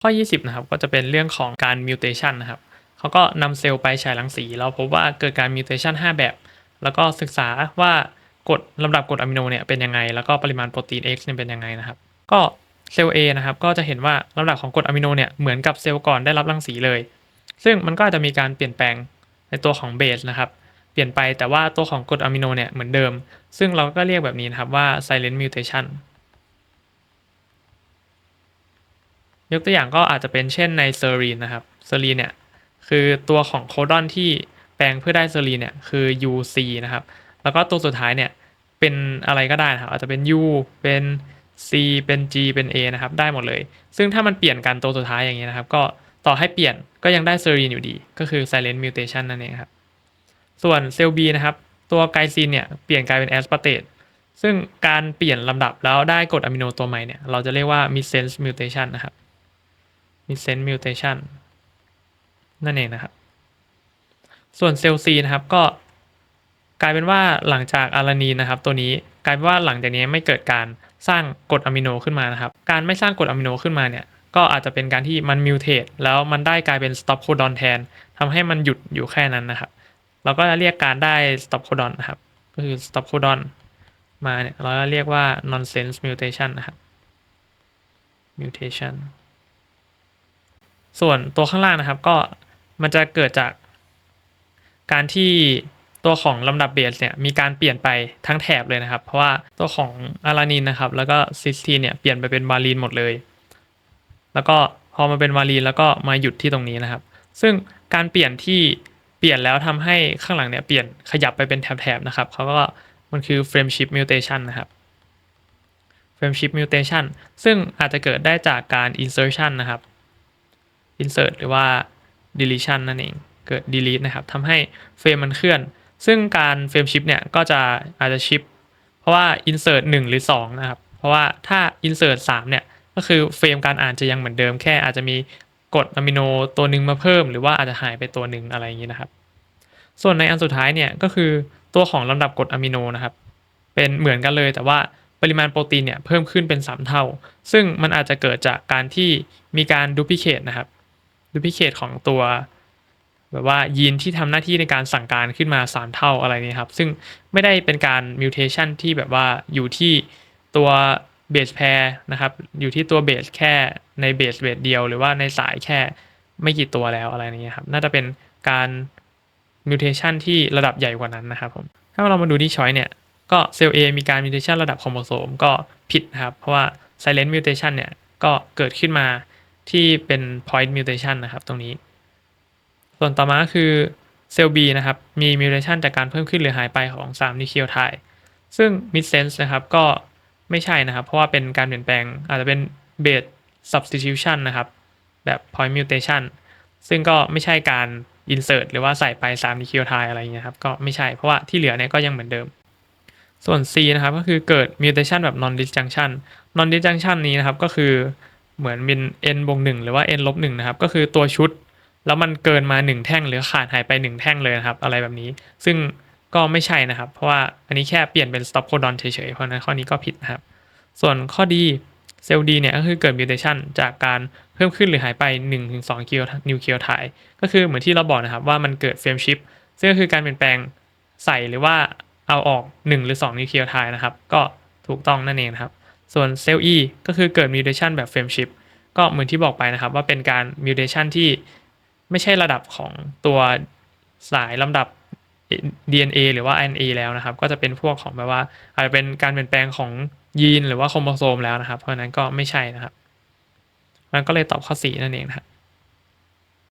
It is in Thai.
ข้อ 20 นะครับ ก็จะเป็นเรื่องของการ mutation นะครับเขาก็นำเซลล์ไปฉายรังสีแล้วพบว่าเกิดการ mutation 5แบบ แล้วก็ศึกษาว่ากฎลำดับกรดอะมิโนเนี่ยเป็นยังไง แล้วก็ปริมาณโปรตีน X เนี่ยเป็นยังไงนะครับ ก็เซลล์ A นะครับ ก็จะเห็นว่าลำดับของกรดอะมิโนเนี่ยเหมือนกับเซลล์ก่อนได้รับรังสีเลย ซึ่งมันก็อาจจะมีการเปลี่ยนแปลงในตัวของเบสนะครับ เปลี่ยนไปแต่ว่าตัวของกรดอะมิโนเนี่ยเหมือนเดิม ซึ่งเราก็เรียกแบบนี้นะครับว่า silent mutation ยกตัวอย่างก็อาจจะเป็นเช่นในเซอรีนนะครับเซอรีนเนี่ยคือตัวของโคดอนที่แปลงเพื่อได้เซอรีนเนี่ยคือ UC นะครับ แล้วก็ตัวสุดท้ายเนี่ยเป็นอะไรก็ได้นะครับอาจจะเป็น U เป็น C เป็น G เป็น A นะครับได้หมดเลย ซึ่งถ้ามันเปลี่ยนกันตัวสุดท้ายอย่างนี้นะครับ ก็ต่อให้เปลี่ยนก็ยังได้เซอรีนอยู่ดี ก็คือ silent mutation นั่นเองครับ ส่วนเซลล์ B นะครับ ตัวไกซีนเนี่ยเปลี่ยนกลายเป็นแอสปาร์เตตซึ่งการเปลี่ยนลำดับแล้วได้กรดอะมิโนตัวใหม่เนี่ยเราจะเรียกว่า missense mutation นะครับ missense mutation นั่นเองนะครับ ส่วนเซลล์ C นะครับก็กลายเป็นว่าหลังจากอารานีนะครับ ตัวนี้กลายเป็นว่าหลังจากนี้ไม่เกิดการสร้างกรดอะมิโนขึ้นมานะครับ การไม่สร้างกรดอะมิโนขึ้นมาเนี่ยก็อาจจะเป็นการที่มันมิวเทตแล้วมันได้กลายเป็นสต็อปโคดอนแทนทำให้มันหยุดอยู่แค่นั้นนะครับเราก็จะเรียกการได้สต็อปโคดอนนะครับ ก็คือสต็อปโคดอนมาเนี่ยเราจะเรียกว่า nonsense mutation นะครับ mutation ส่วนตัวข้างล่างนะครับก็มันจะเกิดจาก การที่ตัวของลำดับเบสเนี่ยมีการเปลี่ยนไปทั้งแถบเลยนะครับ เพราะว่าตัวของอารานินนะครับ แล้วก็ซิสทีนเนี่ยเปลี่ยนไปเป็นวาลีนหมดเลย แล้วก็พอมาเป็นวาลีนแล้วก็มาหยุดที่ตรงนี้นะครับ ซึ่งการเปลี่ยนที่เปลี่ยนแล้วทำให้ข้างหลังเนี่ยเปลี่ยนขยับไปเป็นแถบๆนะครับเขาก็มันคือ frameship mutation นะครับ frameship mutation ซึ่งอาจจะเกิดได้จากการ insertion นะครับ insert หรือว่า deletion นั่นเองเกิด delete นะครับทำให้เฟรมมันเคลื่อน ซึ่งการเฟรมชิปเนี่ยก็จะอาจจะชิปเพราะว่า insert 1 หรือ 2 นะครับ เพราะว่าถ้า insert 3 เนี่ย ก็คือเฟรมการอ่านจะยังเหมือนเดิมแค่อาจจะมีกรดอะมิโนตัวหนึ่งมาเพิ่ม หรือว่าอาจจะหายไปตัวหนึ่งอะไรอย่างนี้นะครับ ส่วนในอันสุดท้ายเนี่ยก็คือตัวของลำดับกรดอะมิโนนะครับ เป็นเหมือนกันเลยแต่ว่าปริมาณโปรตีนเนี่ยเพิ่มขึ้นเป็น 3 เท่า ซึ่งมันอาจจะเกิดจากการที่มีการดูพิเคทนะครับ ดูพิเคทของตัว แบบว่ายีนที่ทำหน้าที่ในการสั่งการขึ้นมา 3 เท่าอะไรนี้ครับ ซึ่งไม่ได้เป็นการมิวเทชันที่แบบว่าอยู่ที่ตัวเบสแพร์นะครับ อยู่ที่ตัวเบสแค่ในเบสเบสเดียว หรือว่าในสายแค่ไม่กี่ตัวแล้วอะไรนี้ครับ น่าจะเป็นการมิวเทชันที่ระดับใหญ่กว่านั้นนะครับผมถ้าเรามาดูที่ช้อยเนี่ยก็เซลล์ A มีการมิวเทชันระดับโครโมโซมก็ผิดนะครับ เพราะว่า silent mutation เนี่ยก็เกิดขึ้นมา ที่เป็น point mutation นะครับตรงนี้ ส่วนต่อมาคือเซลล์ B นะครับ มีมิวเทชันจากการเพิ่มขึ้นหรือหายไปของ3นิเคลียไทด์ซึ่ง mid sense นะครับก็ไม่ใช่นะครับ เพราะว่าเป็นการเปลี่ยนแปลงอาจจะเป็น base substitution นะครับ แบบ point mutation ซึ่งก็ไม่ใช่การ insert หรือว่าใส่ไป3นิเคลียไทด์อะไรอย่างเงี้ยครับ ก็ไม่ใช่เพราะว่าที่เหลือเนี่ยก็ยังเหมือนเดิมส่วน C นะครับก็คือเกิด mutation แบบ non disjunction non disjunction นี้นะครับก็คือ เหมือนเป็น n บวก1หรือว่า n ลบ1นะครับ ก็คือตัวชุด แล้วมันเกินมา 1 แท่งหรือขาดหายไป 1 แท่งเลยนะครับ อะไรแบบนี้ ซึ่งก็ไม่ใช่นะครับ เพราะว่าอันนี้แค่เปลี่ยนเป็น stop codon เฉยๆ เพราะนั้นข้อนี้ก็ผิดนะครับ ส่วนข้อดีเซลล์ดีเนี่ยก็คือเกิด mutation จากการเพิ่มขึ้นหรือหายไป 1-2กิโลนิวเคลียไทก็คือเหมือนที่เราบอกนะครับว่ามันเกิดเฟรมชิปซึ่งก็คือการเปลี่ยนแปลงใส่หรือว่าเอาออก 1 หรือ 2 นิวเคลียไทนะครับ ก็ถูกต้องนั่นเองนะครับ ส่วนเซลล์ E ก็คือเกิดมิวเทชันแบบเฟรมชิพก็เหมือนที่บอกไปนะครับว่าเป็นการมิวเทชันที่ไม่ใช่ระดับของตัวสายลำดับ DNA หรือว่า RNA แล้วนะครับ ก็จะเป็นพวกของแบบว่าอาจจะเป็นการเปลี่ยนแปลงของยีนหรือว่าโครโมโซมแล้วนะครับ เพราะนั้นก็ไม่ใช่นะครับมันก็เลยตอบข้อ 4 นั่นเองนะครับ